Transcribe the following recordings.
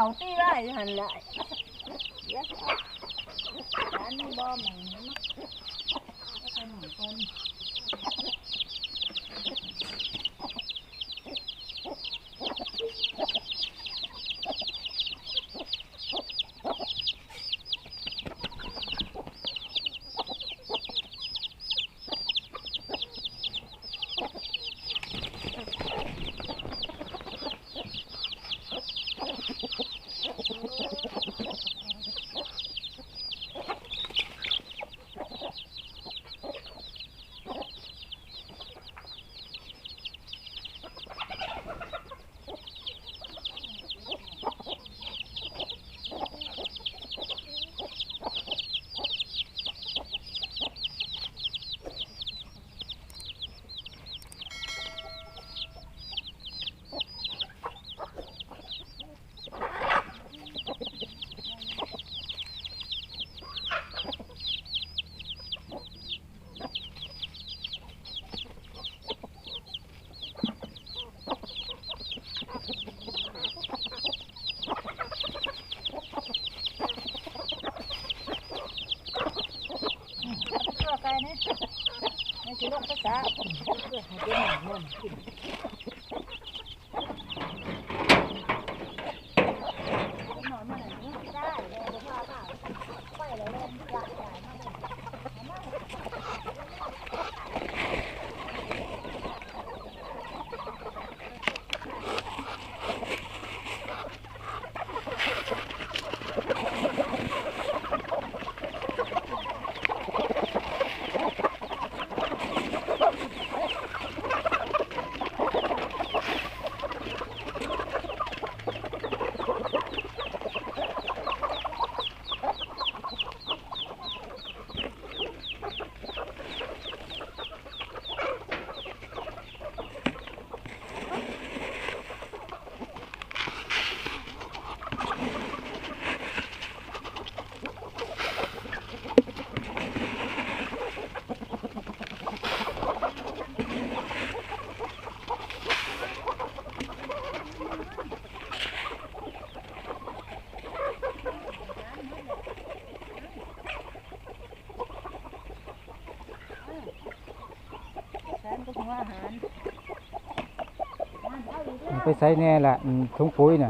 khẩu tí ra hành lại. Dạ đi bom mày nó ภาษาผมผมเกิดให้เป็นหนุ่ม cái sấy này là thúng cuối nè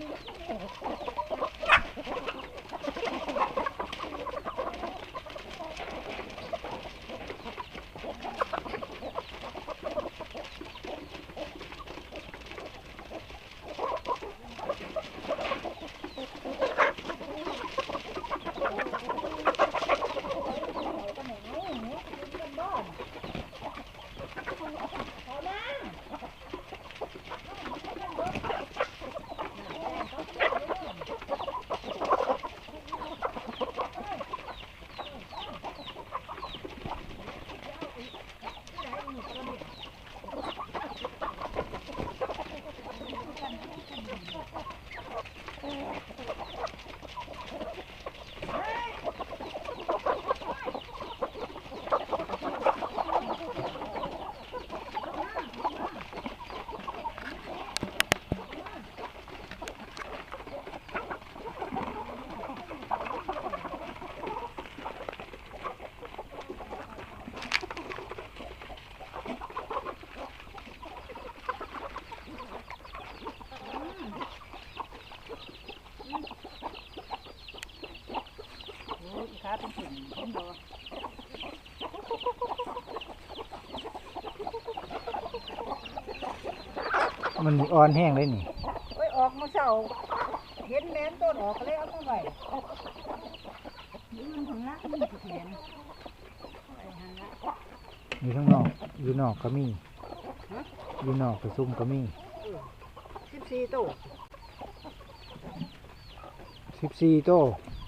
ハハハハ! มันอ่อนแห้งเลยนี่โอ้ยออกมาเช้าเห็นแมนต้นออกก็เลยเอามาไว้ยืนข้างล่างนี่ก็แขนไว้ข้างล่างอยู่ข้างนอก อยู่นอกก็มีอยู่นอกกระซุ่มก็มีสิบสี่ตัวสิบสี่โต้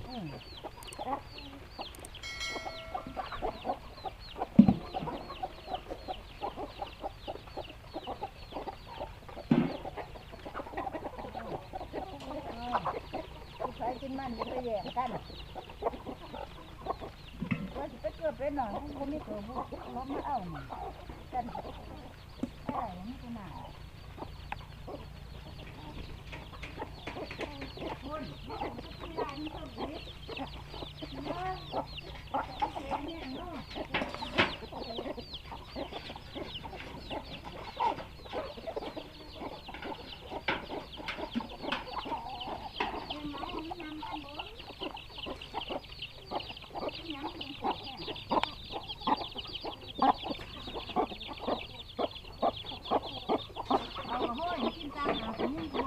อืมผู้ชายกิน มันจะไปแย่งกันว่าจะไปเกือบไปหน่อยคนนี้เกิดบุล้มมาเอาหนึ่งกันอะไรนี่ขนาดคุณากระห้อยกินตามหาคนนี้ก็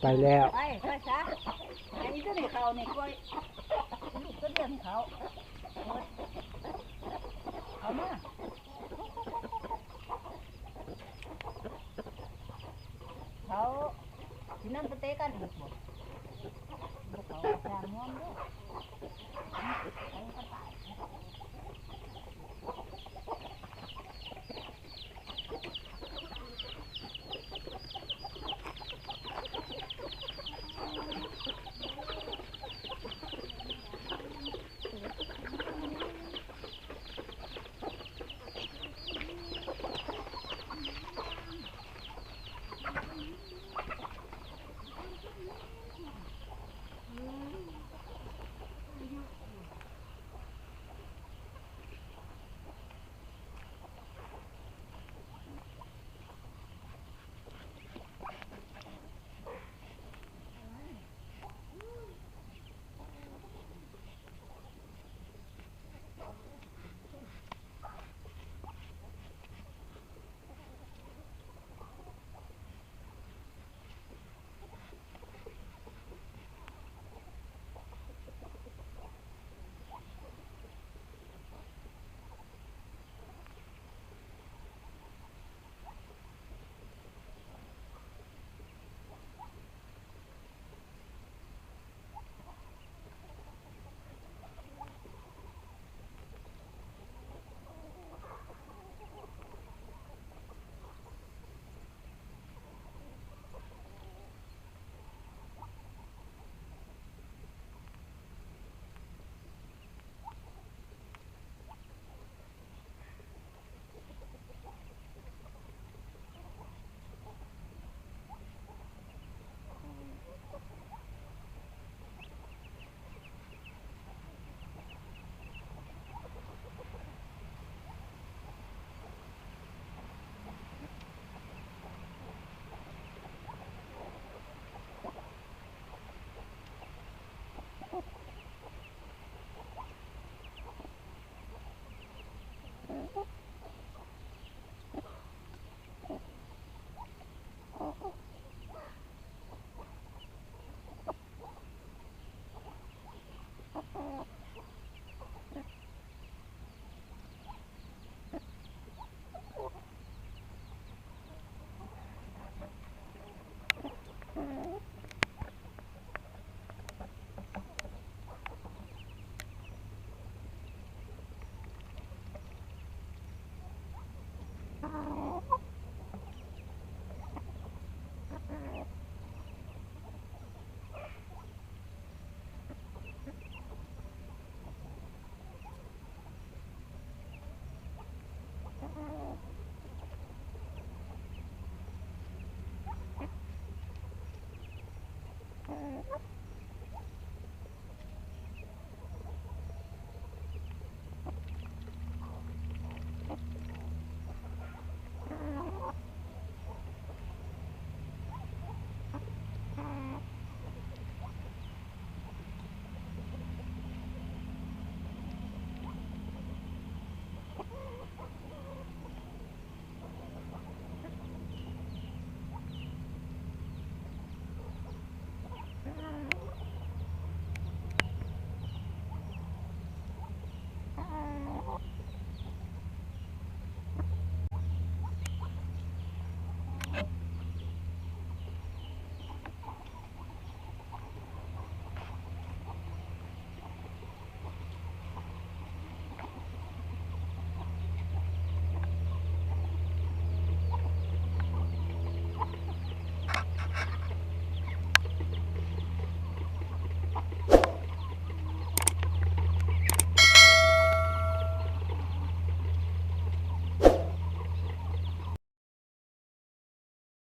ไป แล้วไปไปซะอันนี้ก็ในเขาเนกล้วยลูกก็เดินเขาเอามาเขาที่นั่นไปเตะกันอีก